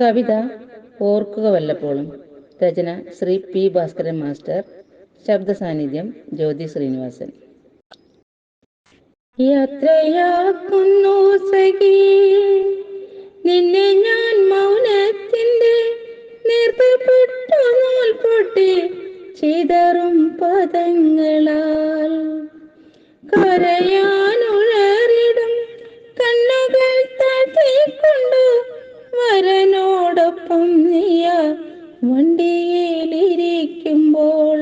കവിത ഓർക്കുക വല്ലപ്പോഴും. രചന ശ്രീ പി ഭാസ്കരൻ മാസ്റ്റർ. ശബ്ദ സാന്നിധ്യം ജ്യോതി ശ്രീനിവാസൻ. യാത്രയാക്കുന്നു സഖി. നിന്നെ ഞാൻ മൗനത്തിന്റെ നിർത്തപ്പെട്ടു നൂൽ പൊട്ടി ചിതറും പദങ്ങളാൽ കരയാനുഴറിടും നീയ വണ്ടിയിലിരിക്കുമ്പോൾ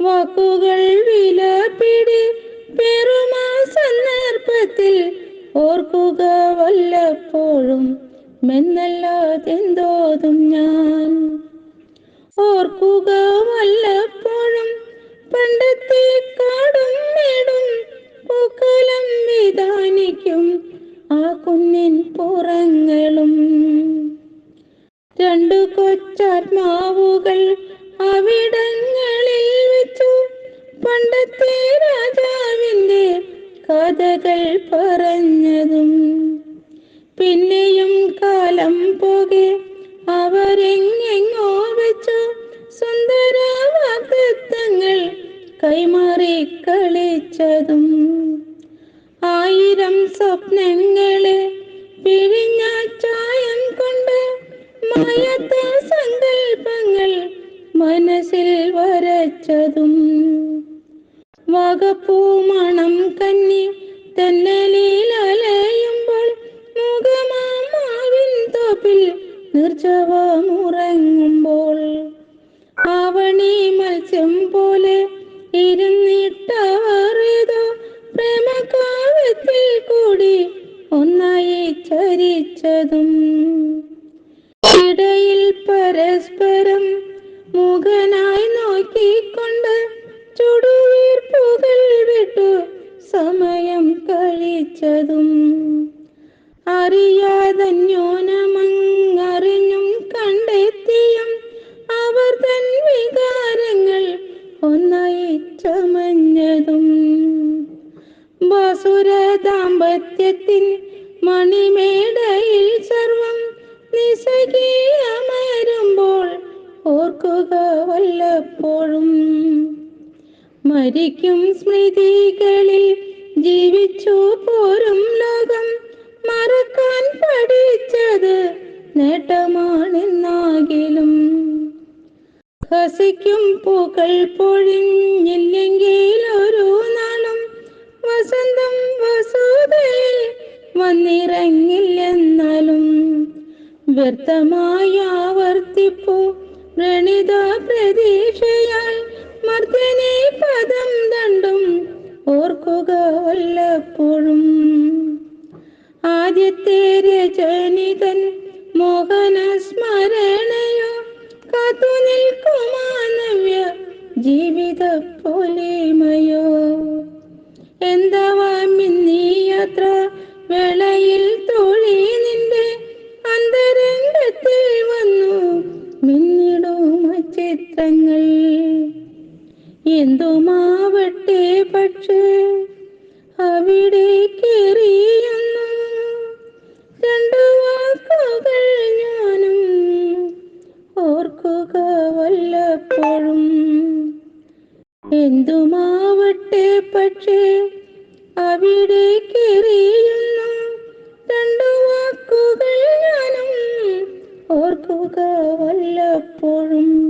വാക്കുകൾ വിലപിടി പെരുമാ സന്ദർഭത്തിൽ ഓർക്കുക വല്ലപ്പോഴും മെന്നല്ലാതെന്തോതും ഞാൻ. ഓർക്കുക വല്ലപ്പോഴും പണ്ടത്തെ കാടും രണ്ടു കൊച്ചാത്മാവുകൾ അവിടങ്ങളിൽ വെച്ചു. പണ്ടത്തെ രാജാവിന്റെ കഥകൾ പറഞ്ഞതും പിന്നെയും കാലം പോകെ അവരെങ്ങെങ്ങോ വെച്ചു. സുന്ദര കൈമാറി കളിച്ചതും ആയിരം സ്വപ്നങ്ങളെ പിഴിഞ്ഞ ചായം കൊണ്ട് മായത്ത സങ്കൽപ്പങ്ങൾ മനസ്സിൽ വരച്ചതും. വകപ്പൂ മണം കന്നി തെന്നലിൽ അലയുമ്പോൾ മുഖമാവിൻ തോപ്പിൽ നിർജവമുറങ്ങുമ്പോൾ ആവണി മത്സ്യം പോലെ ഇരുന്നിട്ടവറേതോ പ്രേമകാവ്യത്തിൽ കൂടി ഒന്നായി ചരിച്ചതും. നോക്കിക്കൊണ്ട് ചുടുവീർപ്പുകൾ വിട്ടു സമയം കഴിച്ചതും. അറിയാതന്യോനമങ്ങറിഞ്ഞും കണ്ടെത്തിയും അവർ തൻ വികാരങ്ങൾ ഒന്നായി ചമഞ്ഞതും. വസുര ദാമ്പത്യത്തിൻ മണിമേടയിൽ സർവം നിസ്സകീയമരുമ്പോൾ ഓർക്കുക വല്ലപ്പോഴും. മരിക്കും സ്മൃതികളിൽ ജീവിച്ചു പോരും ലോകം. മറക്കാൻ പഠിച്ചത് നേട്ടമാണെന്നാകിലും. ഹസിക്കും പൂക്കൾ പൊഴിഞ്ഞില്ലെങ്കിൽ ഒരു നാളും വസന്തം വസൂതയിൽ വന്നിറങ്ങില്ലെന്നാലും വ്യർത്ഥമായി ആവർത്തിപ്പു വ്രണിത പ്രതീക്ഷയാൽ മർദ്ദനെ പദം ദണ്ടും ഓർക്കുക വല്ലപ്പോഴും. ആദ്യത്തെ രചനിതൻ മോഹന സ്മരണയോ കാത്തു നിൽക്കുമാനവ്യ ജീവിത പോലെമയോ. എന്താവാമിന്നീ എന്തുമാവട്ടെ പക്ഷേ അവിടെ കയറിയുന്നു രണ്ടു വാക്കുകൾ ഞാനും ഓർക്കുക വല്ലപ്പോഴും. എന്തുമാവട്ടെ പക്ഷേ അവിടെ കയറിയുന്നു രണ്ടു വാക്കുകൾ ഞാനും ഓർക്കുക വല്ലപ്പോഴും.